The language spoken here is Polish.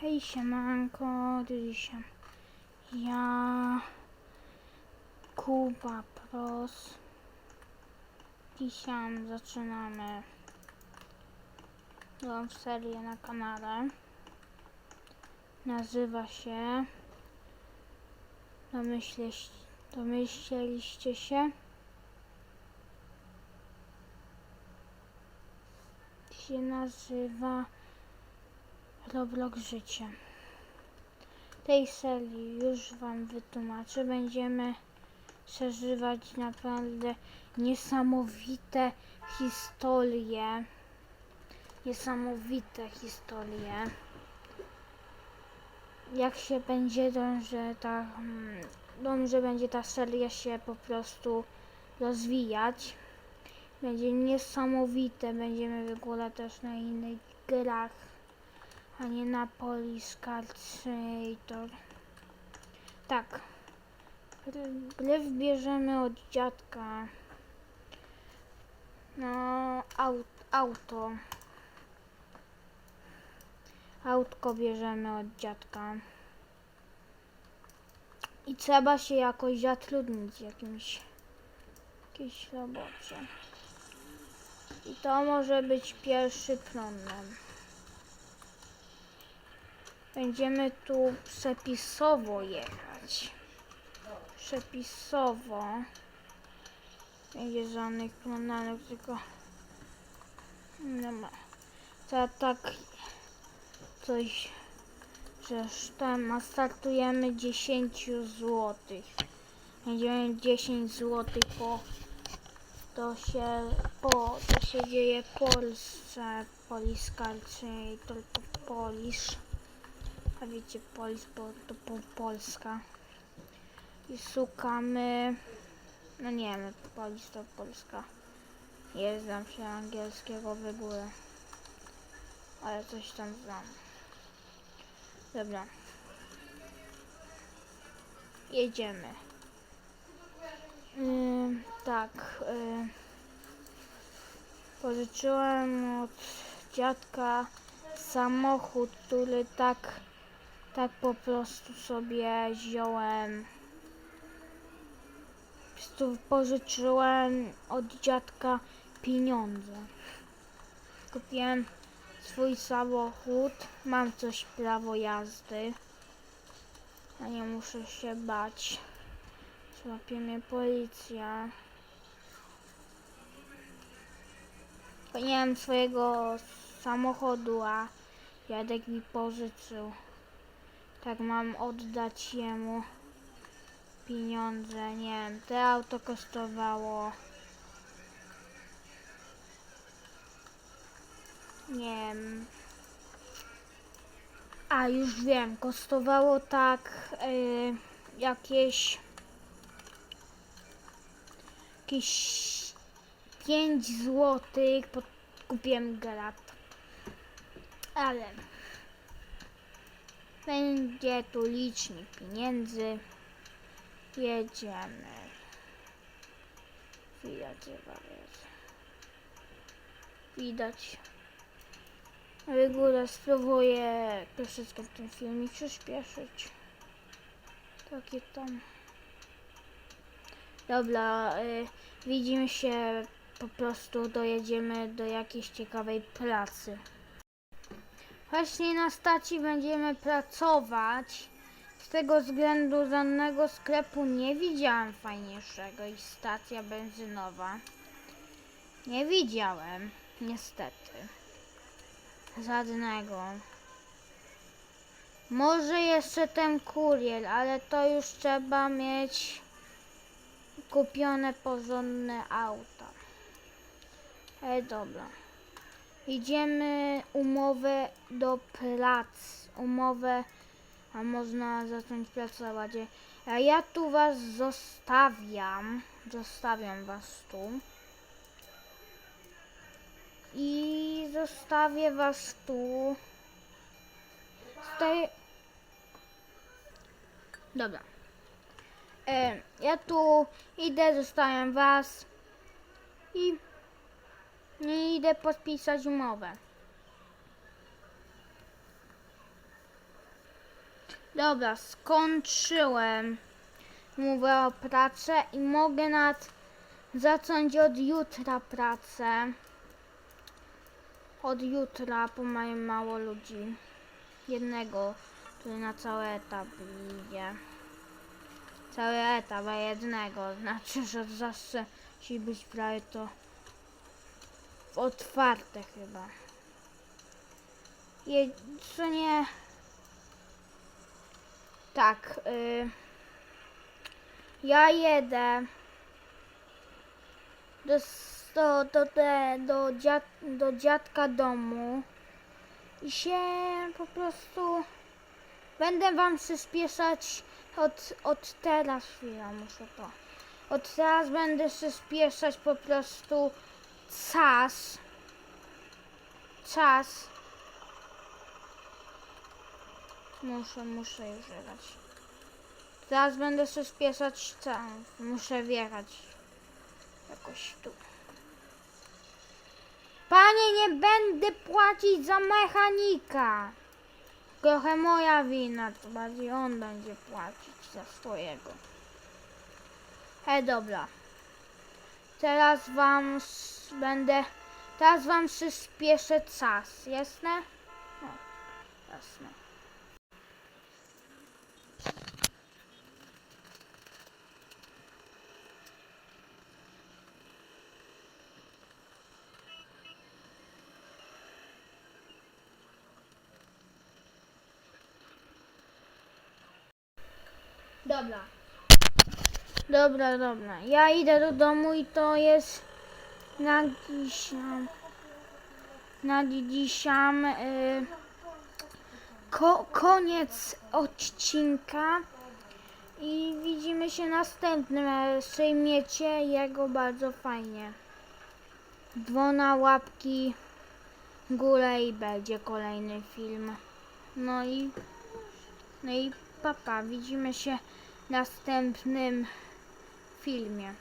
Hej siemanko, dzisiaj ja Kuba Pros. Dzisiaj zaczynamy nową serię na kanale. Nazywa się Domyśleś, Domyśleliście się? się nazywa Roblox Życie. Tej serii już Wam wytłumaczę. Będziemy przeżywać naprawdę niesamowite historie. Niesamowite historie. Jak się będzie dąży ta, mm, dąży będzie ta seria się po prostu rozwijać. Będzie niesamowite. Będziemy w ogóle też na innych grach, a nie na Police Card Simulator. Tak. Gry bierzemy od dziadka. No, aut, auto. Autko bierzemy od dziadka. I trzeba się jakoś zatrudnić jakimś, jakiejś robocie. I to może być pierwszy problem. Będziemy tu przepisowo jechać. Przepisowo. Nie żadnych planów, tylko... No ma. To tak coś, że tam a startujemy 10 zł. Będziemy 10 zł po to się po to się dzieje Polsce Poliska czy tylko Polisz a wiecie Polis bo to po Polska. I szukamy no nie wiem Polis to Polska. Nie znam się angielskiego w ogóle ale coś tam znam. Dobra. Jedziemy. Ym, tak. Y, pożyczyłem od dziadka samochód, który tak, tak po prostu sobie wziąłem. Po prostu pożyczyłem od dziadka pieniądze. Kupiłem swój samochód, mam coś prawo jazdy, a nie muszę się bać. Złapie mnie policja. Bo nie mam swojego samochodu, a dziadek mi pożyczył. Tak mam oddać jemu pieniądze. Nie wiem, te auto kosztowało. Nie wiem. A już wiem, kosztowało tak y, jakieś jakieś 5 złotych pod kupiłem grat. Ale będzie tu licznik pieniędzy. Jedziemy. Widać chyba jest. Widać. W ogóle spróbuję troszeczkę ten filmik przyspieszyć. Takie tam. Dobra, y, widzimy się, po prostu dojedziemy do jakiejś ciekawej pracy. Właśnie na stacji będziemy pracować. Z tego względu żadnego sklepu nie widziałem fajniejszego i stacja benzynowa. Nie widziałem, niestety. Żadnego. Może jeszcze ten kurier, ale to już trzeba mieć kupione porządne auta. Ej, dobra. Idziemy umowę do pracy. Umowę, a można zacząć pracować. A ja tu was zostawiam. Zostawiam was tu. I zostawię was tu. Stoję. Dobra. E, ja tu idę, zostawiam was i nie idę podpisać umowę. Dobra, skończyłem. Mówię o pracę i mogę nad zacząć od jutra pracę. Od jutra, bo mają mało ludzi. Jednego, który na cały etap idzie. Cały etap, a jednego. Znaczy, że zawsze musi być prawie to otwarte chyba. Je, co nie... Tak, y, ja jedę do, do, do, te, do, dziad, do dziadka domu i się po prostu będę wam przyspieszać od, od teraz, chwila, muszę to. Od teraz będę przyspieszać po prostu czas. Czas. Muszę, muszę już jechać. Teraz będę przyspieszać czas. Muszę wjechać jakoś tu. Panie, nie będę płacić za mechanika. Trochę moja wina, to bardziej on będzie płacić za swojego. Hej, dobra. Teraz wam będę... Teraz wam przyspieszę czas, jasne? No, jasne. Dobra. Dobra, dobra. Ja idę do domu i to jest na dzisiaj. Na dzisiaj. Y, ko, koniec odcinka. I widzimy się następnym. e, Przyjmiecie jego bardzo fajnie. Dwona łapki górę i będzie kolejny film. No i no i papa, widzimy się w następnym filmie.